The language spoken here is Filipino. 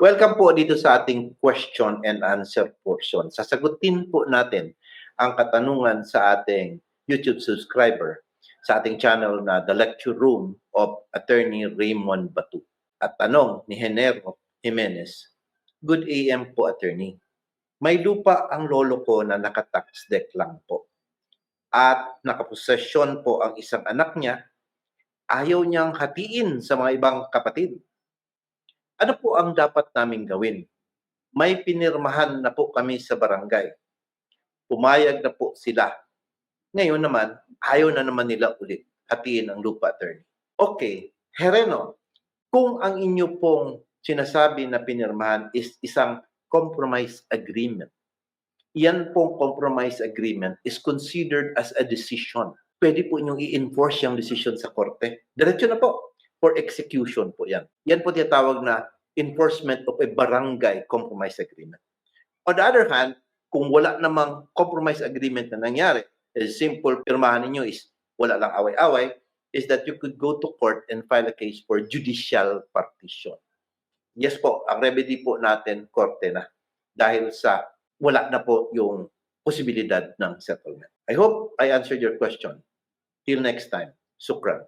Welcome po dito sa ating question and answer portion. Sasagutin po natin ang katanungan sa ating YouTube subscriber sa ating channel na The Lecture Room of Attorney Raymond Batu. At tanong ni Henero Jimenez, Good AM po, attorney. May lupa ang lolo ko na naka-tax deck lang po. At nakaposesyon po ang isang anak niya. Ayaw niyang hatiin sa mga ibang kapatid. Ano po ang dapat naming gawin? May pinirmahan na po kami sa barangay. Pumayag na po sila. Ngayon naman, ayaw na naman nila ulit hatiin ang lupa, attorney. Okay, Hereno, kung ang inyo pong sinasabi na pinirmahan is isang compromise agreement, yan pong compromise agreement is considered as a decision. Pwede po inyong i-enforce yung decision sa korte. Diretso na po. For execution po yan. Yan po tinatawag na enforcement of a barangay compromise agreement. On the other hand, kung wala namang compromise agreement na nangyari, as simple pirmahan ninyo is wala lang away-away, is that you could go to court and file a case for judicial partition. Yes po, ang remedy po natin, korte na. Dahil sa wala na po yung posibilidad ng settlement. I hope I answered your question. Till next time, Sukran.